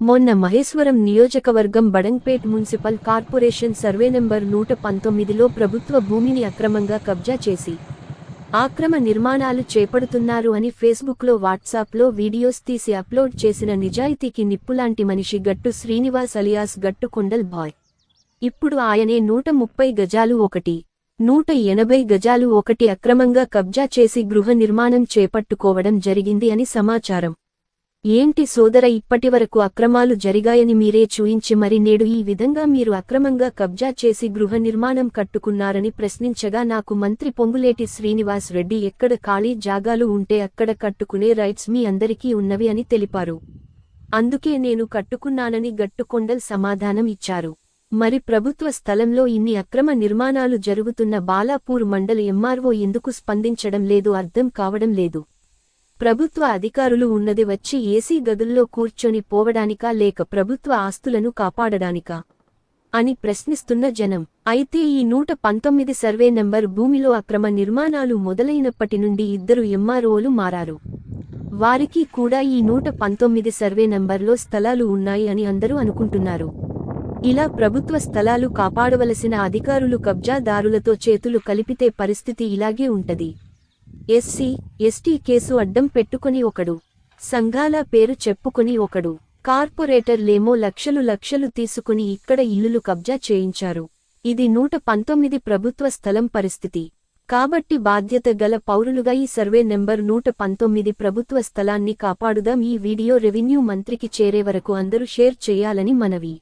మొన్న మహేశ్వరం నియోజకవర్గం Badangpet municipal corporation survey number నూట పంతొమ్మిదిలో ప్రభుత్వ భూమిని అక్రమంగా కబ్జా చేసి ఆక్రమ నిర్మాణాలు చేపడుతున్నారు అని ఫేస్బుక్లో వాట్సాప్లో వీడియోస్ తీసి అప్లోడ్ చేసిన నిజాయితీకి నిప్పులాంటి మనిషి గట్టు శ్రీనివాస్ అలియాస్ గట్టు కొండల్ బాయ్. ఇప్పుడు ఆయనే నూట ముప్పై గజాలు ఒకటి నూట ఎనభై గజాలు ఒకటి అక్రమంగా కబ్జా చేసి గృహ నిర్మాణం చేపట్టుకోవడం జరిగింది అని సమాచారం. ఏంటి సోదర ఇప్పటివరకు అక్రమాలు జరిగాయని మీరే చూయించి మరి నేడు ఈ విధంగా మీరు అక్రమంగా కబ్జా చేసి గృహ నిర్మాణం కట్టుకున్నారని ప్రశ్నించగా నాకు మంత్రి పొంగులేటి శ్రీనివాస్ రెడ్డి ఎక్కడ ఖాళీ జాగాలు ఉంటే అక్కడ కట్టుకునే రైట్స్ మీ అందరికీ ఉన్నవి అని తెలిపారు. అందుకే నేను కట్టుకున్నానని గట్టుకొండల్ సమాధానం ఇచ్చారు. మరి ప్రభుత్వ స్థలంలో ఇన్ని అక్రమ నిర్మాణాలు జరుగుతున్న బాలాపూర్ మండలి ఎంఆర్ఓ ఎందుకు స్పందించడం లేదు అర్థం కావడం లేదు. ప్రభుత్వ అధికారులు ఉన్నది వచ్చి ఏసీ గదుల్లో కూర్చొని పోవడానికా లేక ప్రభుత్వ ఆస్తులను కాపాడడానికా? అని ప్రశ్నిస్తున్న జనం. అయితే ఈ నూట పంతొమ్మిది సర్వే నంబర్ భూమిలో అక్రమ నిర్మాణాలు మొదలైనప్పటి నుండి ఇద్దరు ఎంఆర్ఓలు మారారు. వారికి కూడా ఈ నూట పంతొమ్మిది సర్వే నంబర్లో స్థలాలు ఉన్నాయి అని అందరూ అనుకుంటున్నారు. ఇలా ప్రభుత్వ స్థలాలు కాపాడవలసిన అధికారులు కబ్జాదారులతో చేతులు కలిపితే పరిస్థితి ఇలాగే ఉంటది. ఎస్సీ ఎస్టీ కేసు అడ్డం పెట్టుకుని ఒకడు. సంఘాల పేరు చెప్పుకుని ఒకడు. కార్పొరేటర్లేమో లక్షలు లక్షలు తీసుకుని ఇక్కడ ఇల్లులు కబ్జా చేయించారు. ఇది నూట పంతొమ్మిది ప్రభుత్వ స్థలం పరిస్థితి. కాబట్టి బాధ్యత గల పౌరులుగా ఈ సర్వే నెంబర్ నూట పంతొమ్మిది ప్రభుత్వ స్థలాన్ని కాపాడుదాం. ఈ వీడియో రెవెన్యూ మంత్రికి చేరే వరకు అందరూ షేర్ చేయాలని మనవి.